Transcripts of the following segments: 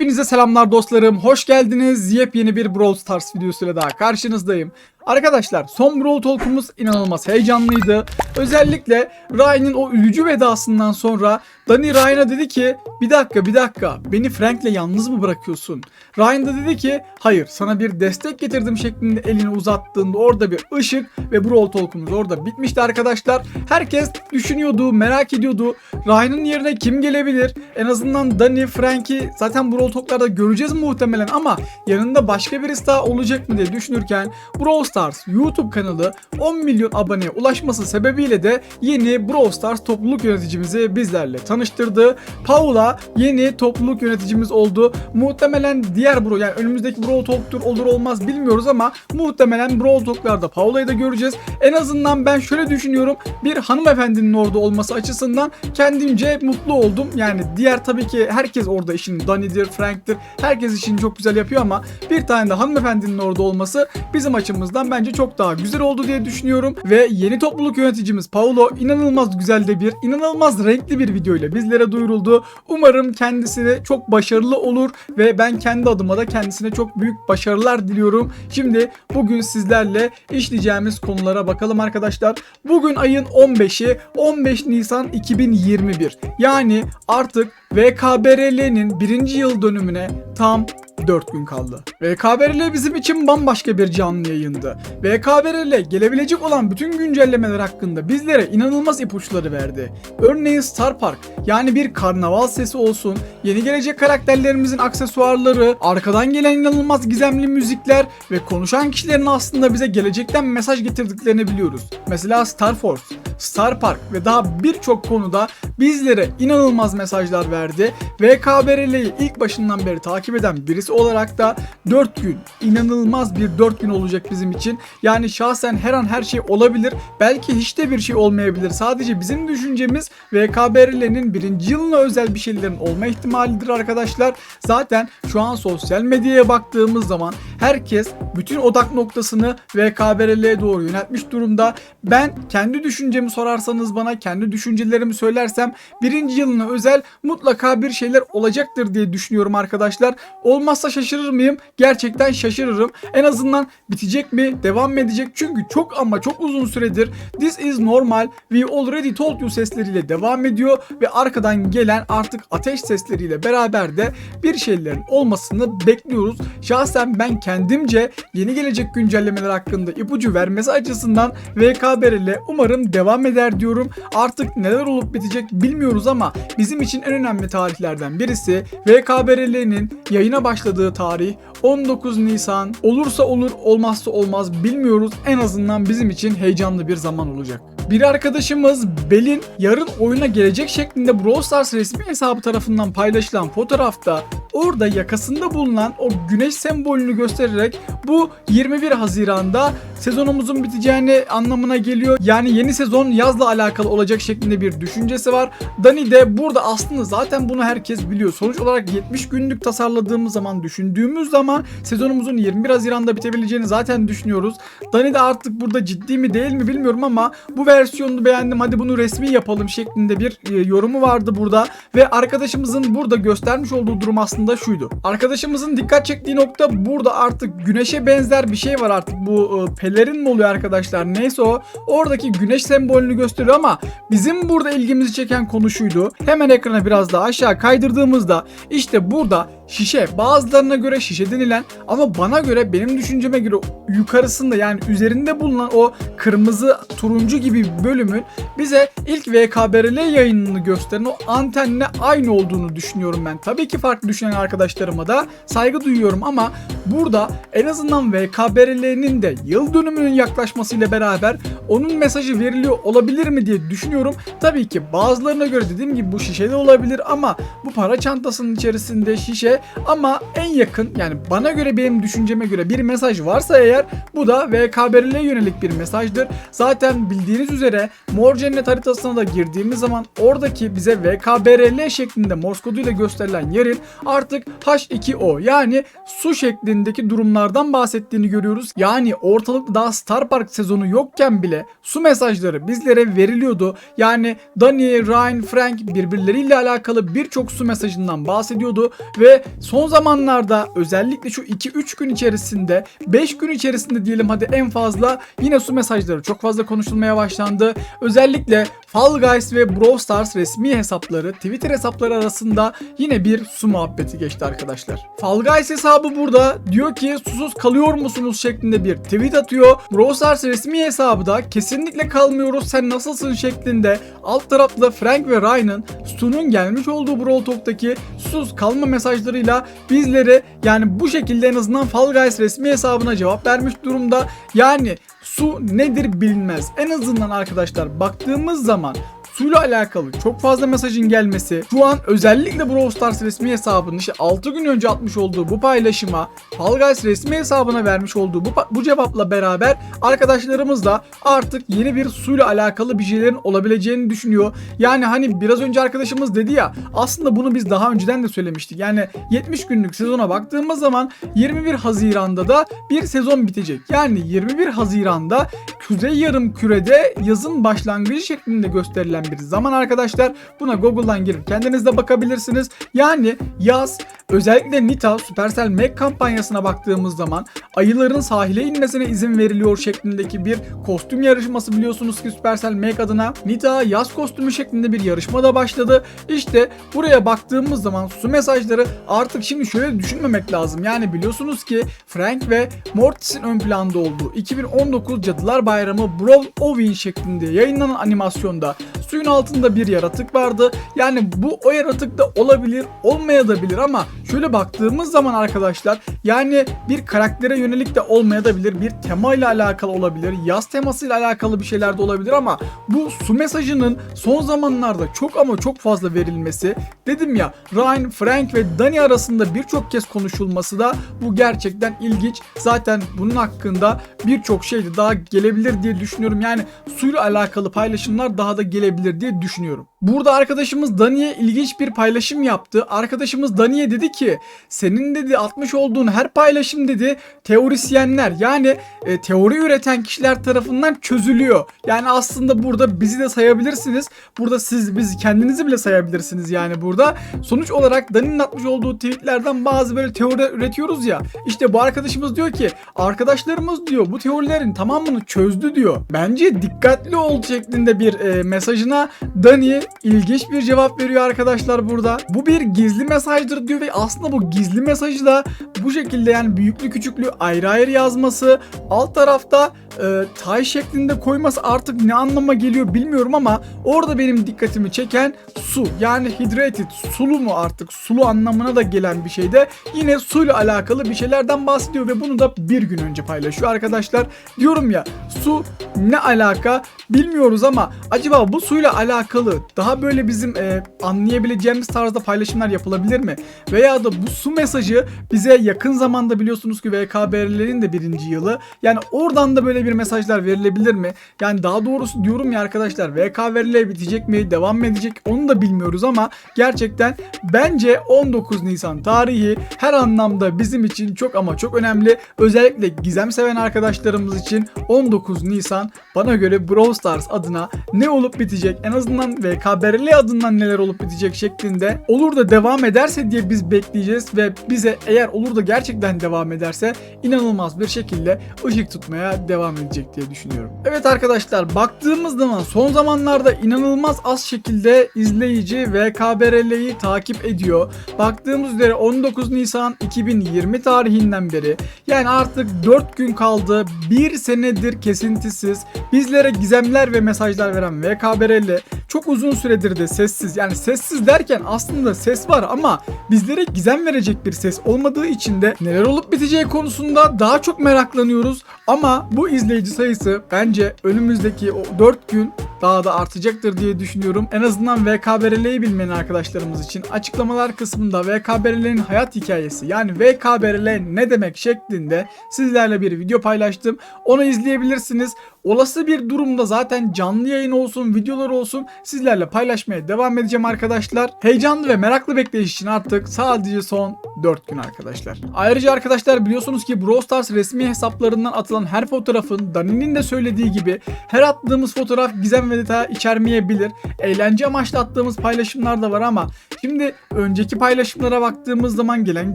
Hepinize selamlar dostlarım. Hoş geldiniz. Yepyeni bir Brawl Stars videosuyla daha karşınızdayım. Arkadaşlar son Brawl Talk'umuz inanılmaz heyecanlıydı. Özellikle Ryan'ın o üzücü vedasından sonra Dani Ryan'a dedi ki bir dakika bir dakika beni Frank'le yalnız mı bırakıyorsun? Ryan da dedi ki hayır sana bir destek getirdim şeklinde elini uzattığında orada bir ışık ve Brawl Talk'umuz orada bitmişti arkadaşlar. Herkes düşünüyordu merak ediyordu Ryan'ın yerine kim gelebilir? En azından Dani, Frank'i zaten Brawl Talk'larda göreceğiz muhtemelen ama yanında başka birisi daha olacak mı diye düşünürken Brawl YouTube kanalı 10 milyon aboneye ulaşması sebebiyle de yeni Brawl Stars topluluk yöneticimizi bizlerle tanıştırdı. Paula yeni topluluk yöneticimiz oldu. Muhtemelen diğer Brawl yani önümüzdeki Brawl Talk'tur olur olmaz bilmiyoruz ama muhtemelen Brawl Talk'larda Paula'yı da göreceğiz. En azından ben şöyle düşünüyorum. Bir hanımefendinin orada olması açısından kendimce mutlu oldum. Yani diğer tabii ki herkes orada işini Dani'dir, Frank'tir. Herkes işini çok güzel yapıyor ama bir tane de hanımefendinin orada olması bizim açımızdan bence çok daha güzel oldu diye düşünüyorum. Ve yeni topluluk yöneticimiz Paulo inanılmaz güzel de bir, inanılmaz renkli bir video ile bizlere duyuruldu. Umarım kendisi de çok başarılı olur ve ben kendi adıma da kendisine çok büyük başarılar diliyorum. Şimdi bugün sizlerle işleyeceğimiz konulara bakalım arkadaşlar. Bugün ayın 15'i 15 Nisan 2021. Yani artık VKBRL'nin birinci yıl dönümüne tam 4 gün kaldı. VKBRL bizim için bambaşka bir canlı yayındı. VKBRL gelebilecek olan bütün güncellemeler hakkında bizlere inanılmaz ipuçları verdi. Örneğin Star Park yani bir karnaval sesi olsun, yeni gelecek karakterlerimizin aksesuarları, arkadan gelen inanılmaz gizemli müzikler ve konuşan kişilerin aslında bize gelecekten mesaj getirdiklerini biliyoruz. Mesela Star Force, Star Park ve daha birçok konuda bizlere inanılmaz mesajlar verdi. VKBRL'yi ilk başından beri takip eden birisi olarak da 4 gün inanılmaz bir 4 gün olacak bizim için. Yani şahsen her an her şey olabilir. Belki hiç de bir şey olmayabilir. Sadece bizim düşüncemiz VKBRL'nin birinci yılına özel bir şeylerin olma ihtimalidir arkadaşlar. Zaten şu an sosyal medyaya baktığımız zaman herkes bütün odak noktasını VKBRL'ye doğru yöneltmiş durumda. Ben kendi düşüncemi sorarsanız bana kendi düşüncelerimi söylersem birinci yılına özel mutlaka bir şeyler olacaktır diye düşünüyorum arkadaşlar. Olmazsa şaşırır mıyım? Gerçekten şaşırırım. En azından bitecek mi? Devam mı edecek? Çünkü çok ama çok uzun süredir This is normal We already told you sesleriyle devam ediyor ve arkadan gelen artık ateş sesleriyle beraber de bir şeylerin olmasını bekliyoruz. Şahsen ben kendimce yeni gelecek güncellemeler hakkında ipucu vermesi açısından VKBRL umarım devam eder diyorum. Artık neler olup bitecek bilmiyoruz ama bizim için en önemli tarihlerden birisi VKBRL'nin yayına başladığı tarih 19 Nisan. Olursa olur, olmazsa olmaz bilmiyoruz. En azından bizim için heyecanlı bir zaman olacak. Bir arkadaşımız Bel'in yarın oyuna gelecek şeklinde Brawl Stars resmi hesabı tarafından paylaşılan fotoğrafta orada yakasında bulunan o güneş sembolünü göstererek bu 21 Haziran'da sezonumuzun biteceğini anlamına geliyor. Yani yeni sezon yazla alakalı olacak şeklinde bir düşüncesi var. Dani de burada aslında zaten bunu herkes biliyor. Sonuç olarak 70 günlük tasarladığımız zaman düşündüğümüz zaman sezonumuzun 21 Haziran'da bitebileceğini zaten düşünüyoruz. Dani de artık burada ciddi mi değil mi bilmiyorum ama bu versiyonunu beğendim hadi bunu resmi yapalım şeklinde bir e, yorumu vardı burada. Ve arkadaşımızın burada göstermiş olduğu durum aslında şuydu. Arkadaşımızın dikkat çektiği nokta burada artık güneşe benzer bir şey var artık bu e, pelerin mi oluyor arkadaşlar neyse o. Oradaki güneş sembolünü gösteriyor ama bizim burada ilgimizi çeken konu şuydu. Hemen ekrana biraz daha aşağı kaydırdığımızda işte burada şişe bazılarına göre şişe denilen ama bana göre benim düşünceme göre yukarısında yani üzerinde bulunan o kırmızı turuncu gibi bölümün bize ilk VKBRL yayınını gösteren o antenle aynı olduğunu düşünüyorum ben. Tabii ki farklı düşünen arkadaşlarıma da saygı duyuyorum ama burada en azından VKBRL'nin de yıl dönümünün yaklaşmasıyla beraber onun mesajı veriliyor olabilir mi diye düşünüyorum. Tabii ki bazılarına göre dediğim gibi bu şişe de olabilir ama bu para çantasının içerisinde şişe ama en yakın yani bana göre benim düşünceme göre bir mesaj varsa eğer bu da VKBRL'e yönelik bir mesajdır. Zaten bildiğiniz üzere Mor Cennet haritasına da girdiğimiz zaman oradaki bize VKBRL şeklinde Morse koduyla gösterilen yerin artık H2O yani su şeklindeki durumlardan bahsettiğini görüyoruz. Yani ortalıkta daha Star Park sezonu yokken bile su mesajları bizlere veriliyordu. Yani Dani, Ryan, Frank birbirleriyle alakalı birçok su mesajından bahsediyordu ve son zamanlarda özellikle şu 2-3 gün içerisinde 5 gün içerisinde diyelim hadi en fazla yine su mesajları çok fazla konuşulmaya başlandı. Özellikle Fall Guys ve Brawl Stars resmi hesapları Twitter hesapları arasında yine bir su muhabbeti geçti arkadaşlar. Fall Guys hesabı burada diyor ki susuz kalıyor musunuz şeklinde bir tweet atıyor. Brawl Stars resmi hesabı da kesinlikle kalmıyoruz sen nasılsın şeklinde alt tarafta Frank ve Ryan'ın Stu'nun gelmiş olduğu Brawl Talk'taki susuz kalma mesajlarıyla bizleri yani bu şekilde en azından Fall Guys resmi hesabına cevap vermiş durumda. Yani su nedir bilinmez. En azından arkadaşlar baktığımız zaman suyla alakalı çok fazla mesajın gelmesi şu an özellikle Brawl Stars resmi hesabının işte 6 gün önce atmış olduğu bu paylaşıma Fall Guys resmi hesabına vermiş olduğu bu, bu cevapla beraber arkadaşlarımız da artık yeni bir suyla alakalı bir şeylerin olabileceğini düşünüyor. Yani hani biraz önce arkadaşımız dedi ya aslında bunu biz daha önceden de söylemiştik. Yani 70 günlük sezona baktığımız zaman 21 Haziran'da da bir sezon bitecek. Yani 21 Haziran'da Kuzey Yarım Kürede yazın başlangıcı şeklinde gösterilen bir zaman arkadaşlar. Buna Google'dan girip kendiniz de bakabilirsiniz. Yani yaz özellikle Nita Supercell Meg kampanyasına baktığımız zaman ayıların sahile inmesine izin veriliyor şeklindeki bir kostüm yarışması biliyorsunuz ki Supercell Meg adına. Nita yaz kostümü şeklinde bir yarışma da başladı. İşte buraya baktığımız zaman su mesajları artık şimdi şöyle düşünmemek lazım. Yani biliyorsunuz ki Frank ve Mortis'in ön planda olduğu 2019 Cadılar Bayramı Brawl Ovin şeklinde yayınlanan animasyonda suyun altında bir yaratık vardı. Yani bu o yaratık da olabilir, olmayabilir ama şöyle baktığımız zaman arkadaşlar yani bir karaktere yönelik de olmayabilir, bir temayla alakalı olabilir, yaz temasıyla alakalı bir şeyler de olabilir ama bu su mesajının son zamanlarda çok ama çok fazla verilmesi dedim ya Ryan, Frank ve Dani arasında birçok kez konuşulması da bu gerçekten ilginç. Zaten bunun hakkında birçok şey de daha gelebilir diye düşünüyorum. Yani suyla alakalı paylaşımlar daha da gelebilir diye düşünüyorum. Burada arkadaşımız Dani'ye ilginç bir paylaşım yaptı. Arkadaşımız Dani'ye dedi ki senin dedi atmış olduğun her paylaşım dedi teorisyenler yani e, teori üreten kişiler tarafından çözülüyor. Yani aslında burada bizi de sayabilirsiniz. Burada siz biz kendinizi bile sayabilirsiniz yani burada. Sonuç olarak Dani'nin atmış olduğu tweetlerden bazı böyle teori üretiyoruz ya. İşte bu arkadaşımız diyor ki arkadaşlarımız diyor bu teorilerin tamamını çözdü diyor. Bence dikkatli ol şeklinde bir e, mesajına Dani ilginç bir cevap veriyor arkadaşlar burada. Bu bir gizli mesajdır diyor ve aslında bu gizli mesajı da bu şekilde yani büyüklü küçüklü ayrı ayrı yazması alt tarafta e, tay şeklinde koyması artık ne anlama geliyor bilmiyorum ama orada benim dikkatimi çeken su yani hydrated sulu mu artık sulu anlamına da gelen bir şeyde yine suyla alakalı bir şeylerden bahsediyor ve bunu da bir gün önce paylaşıyor arkadaşlar. Diyorum ya su ne alaka bilmiyoruz ama acaba bu suyla alakalı daha böyle bizim e, anlayabileceğimiz tarzda paylaşımlar yapılabilir mi? Veya da bu su mesajı bize yakın zamanda biliyorsunuz ki VKBR'lerin de birinci yılı. Yani oradan da böyle bir mesajlar verilebilir mi? Yani daha doğrusu diyorum ya arkadaşlar VKBR'le bitecek mi? Devam mı edecek? Onu da bilmiyoruz ama gerçekten bence 19 Nisan tarihi her anlamda bizim için çok ama çok önemli. Özellikle gizem seven arkadaşlarımız için 19 Nisan bana göre Brawl Stars adına ne olup bitecek en azından VKBRL adından neler olup bitecek şeklinde olur da devam ederse diye biz bekleyeceğiz ve bize eğer olur da gerçekten devam ederse inanılmaz bir şekilde ışık tutmaya devam edecek diye düşünüyorum. Evet arkadaşlar baktığımız zaman son zamanlarda inanılmaz az şekilde izleyici VKBRL'yi takip ediyor. Baktığımız üzere 19 Nisan 2020 tarihinden beri yani artık 4 gün kaldı. 1 senedir kesintisiz bizlere gizemler ve mesajlar veren VKBRL çok uzun süredir de sessiz. Yani sessiz derken aslında ses var ama bizlere gizem verecek bir ses olmadığı için de neler olup biteceği konusunda daha çok meraklanıyoruz. Ama bu izleyici sayısı bence önümüzdeki o 4 gün daha da artacaktır diye düşünüyorum. En azından VKBRL'yi bilmeyen arkadaşlarımız için açıklamalar kısmında VKBRL'nin hayat hikayesi yani VKBRL ne demek şeklinde sizlerle bir video paylaştım. Onu izleyebilirsiniz. Olası bir durumda zaten canlı yayın olsun, videolar olsun sizlerle paylaşmaya devam edeceğim arkadaşlar. Heyecanlı ve meraklı bekleyiş için artık sadece son 4 gün arkadaşlar. Ayrıca arkadaşlar biliyorsunuz ki Brawl Stars resmi hesaplarından atılan her fotoğrafın Dani'nin de söylediği gibi her attığımız fotoğraf gizem ve detay içermeyebilir. Eğlence amaçlı attığımız paylaşımlar da var ama şimdi önceki paylaşımlara baktığımız zaman gelen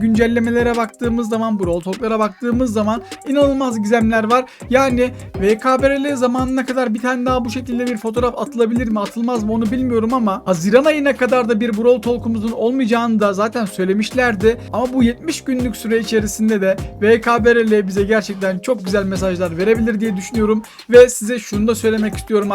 güncellemelere baktığımız zaman Brawl Talk'lara baktığımız zaman inanılmaz gizemler var. Yani VKBRL zamanına kadar bir tane daha bu şekilde bir fotoğraf atılabilir mi atılmaz mı onu bilmiyorum ama Haziran ayına kadar da bir Brawl Talk'umuzun olmayacağını da zaten söylemişlerdi. Ama bu 70 günlük süre içerisinde de VKBRL bize gerçekten çok güzel mesajlar verebilir diye düşünüyorum. Ve size şunu da söylemek istiyorum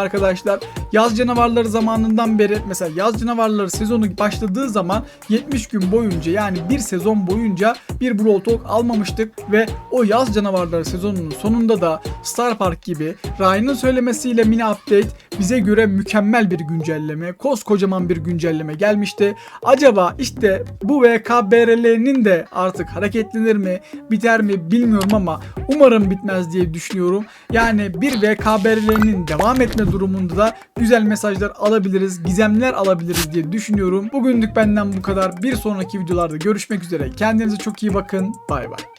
arkadaşlar. Yaz canavarları zamanından beri mesela yaz canavarları sezonu başladığı zaman 70 gün boyunca yani bir sezon boyunca bir Brawl Talk almamıştık ve o yaz canavarları sezonunun sonunda da Star Park gibi Ryan'ın söylemesiyle mini update bize göre mükemmel bir güncelleme, koskocaman bir güncelleme gelmişti. Acaba işte bu VKBRL'nin de artık hareketlenir mi, biter mi bilmiyorum ama umarım bitmez diye düşünüyorum. Yani bir VKBRL'nin devam etme durumunda da güzel mesajlar alabiliriz, gizemler alabiliriz diye düşünüyorum. Bugünlük benden bu kadar. Bir sonraki videolarda görüşmek üzere. Kendinize çok iyi bakın. Bay bay.